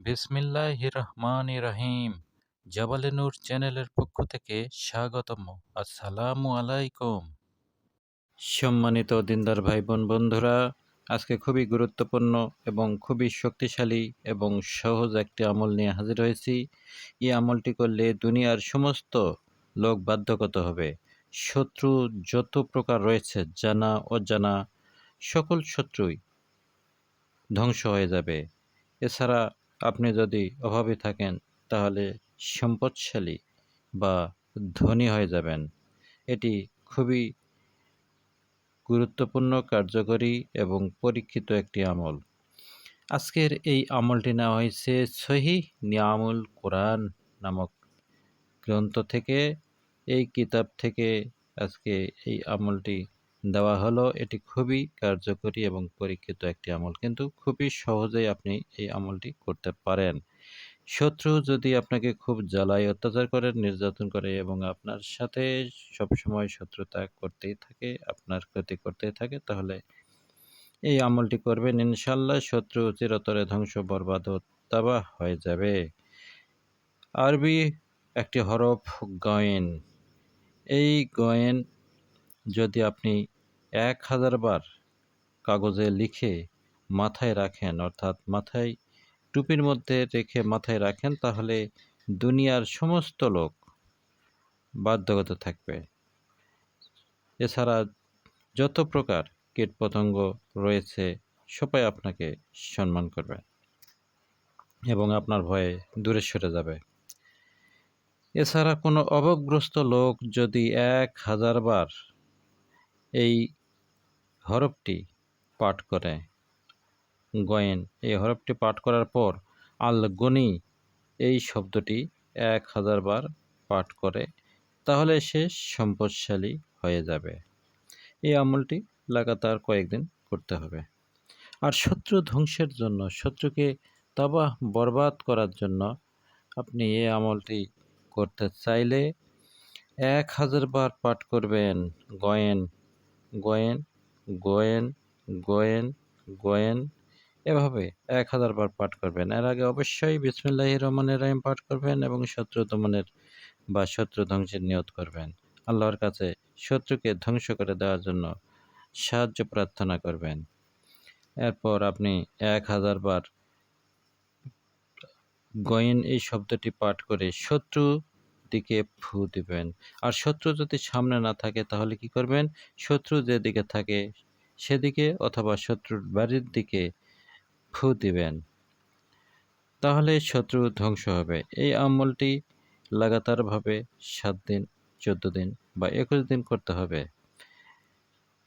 বিসমিল্লাহ রহমান রহিম জাবালে নূর চ্যানেলের পক্ষ থেকে স্বাগতম আসসালামু আলাইকুম। সম্মানিত দিনদার ভাই বোন বন্ধুরা, আজকে খুবই গুরুত্বপূর্ণ এবং খুবই শক্তিশালী এবং সহজ একটি আমল নিয়ে হাজির হয়েছি। এই আমলটি করলে দুনিয়ার সমস্ত লোক বাধ্যগত হবে। শত্রু যত প্রকার রয়েছে, জানা, অজানা, সকল শত্রুই ধ্বংস হয়ে যাবে। এছাড়া আপনি যদি অভাবে থাকেন, তাহলে সম্পদশালী বা ধনী হয়ে যাবেন। এটি খুবই গুরুত্বপূর্ণ, কার্যকরী এবং পরীক্ষিত একটি আমল। আজকের এই আমলটি নেওয়া হয়েছে সহি নিয়ামুল কোরআন নামক গ্রন্থ থেকে। এই কিতাব থেকে আজকে এই আমলটি দেওয়া হলো। এটি খুবই কার্যকরী এবং পরীক্ষিত একটি আমল। কিন্তু খুবই সহজেই আপনি এই আমলটি করতে পারেন। শত্রু যদি আপনাকে খুব জ্বালায়, অত্যাচার করে, নির্যাতন করে এবং আপনার সাথে সবসময় শত্রুতা করতেই থাকে, আপনার ক্ষতি করতেই থাকে, তাহলে এই আমলটি করবেন। ইনশাল্লাহ শত্রু চিরতরে ধ্বংস, বরবাদ তাবা হয়ে যাবে। আরবি একটি হরফ গয়েন। এই গয়েন যদি আপনি এক হাজার বার কাগজে লিখে মাথায় রাখেন, অর্থাৎ মাথায়, টুপির মধ্যে রেখে মাথায় রাখেন, তাহলে দুনিয়ার সমস্ত লোক বাধ্যগত থাকবে। এছাড়া যত প্রকার কীটপতঙ্গ রয়েছে, সবাই আপনাকে সম্মান করবে এবং আপনার ভয়ে দূরে সরে যাবে। এছাড়া কোনো অভাবগ্রস্ত লোক যদি এক হাজার বার এই হরফটি পাঠ করে। গয়েন, এই হরফটি পাঠ করার পর আল গনি এই শব্দটি এক হাজার বার পাঠ করে, তাহলে সে সম্পদশালী হয়ে যাবে। এই আমলটি লাগাতার কয়েকদিন করতে হবে। আর শত্রু ধ্বংসের জন্য, শত্রুকে তাবাহ বরবাদ করার জন্য আপনি এই আমলটি করতে চাইলে এক হাজার বার পাঠ করবেন। গয়েন গয়েন, গোয়েন গোয়েন গোয়েন এভাবে এক হাজার বার পাঠ করবেন। এর আগে অবশ্যই বিসমুল্লাহ রহমানের রাহিম পাঠ করবেন এবং শত্রু দমনের বা শত্রু ধ্বংসের নিয়ত করবেন। আল্লাহর কাছে শত্রুকে ধ্বংস করে দেওয়ার জন্য সাহায্য প্রার্থনা করবেন। এরপর আপনি এক হাজার বার গয়েন এই শব্দটি পাঠ করে শত্রু দিকে ফু দিবেন। আর শত্রু যদি সামনে না থাকে তাহলে কি করবেন? শত্রু যেদিকে থাকে সেদিকে অথবা শত্রুর বাড়ির দিকে ফু দিবেন। তাহলে শত্রু ধ্বংস হবে। এই আমলটি লাগাতারভাবে সাত দিন, চোদ্দ দিন বা একুশ দিন করতে হবে।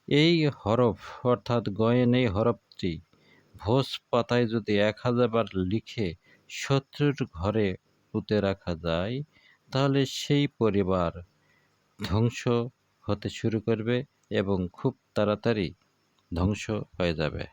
এই হরফ অর্থাৎ গয়েন এই হরফটি ভোজ পাতায় যদি এক হাজার বার লিখে শত্রুর ঘরে পুঁতে রাখা যায় তাহলে সেই পরিবার ধ্বংস হতে শুরু করবে এবং খুব তাড়াতাড়ি ধ্বংস হয়ে যাবে।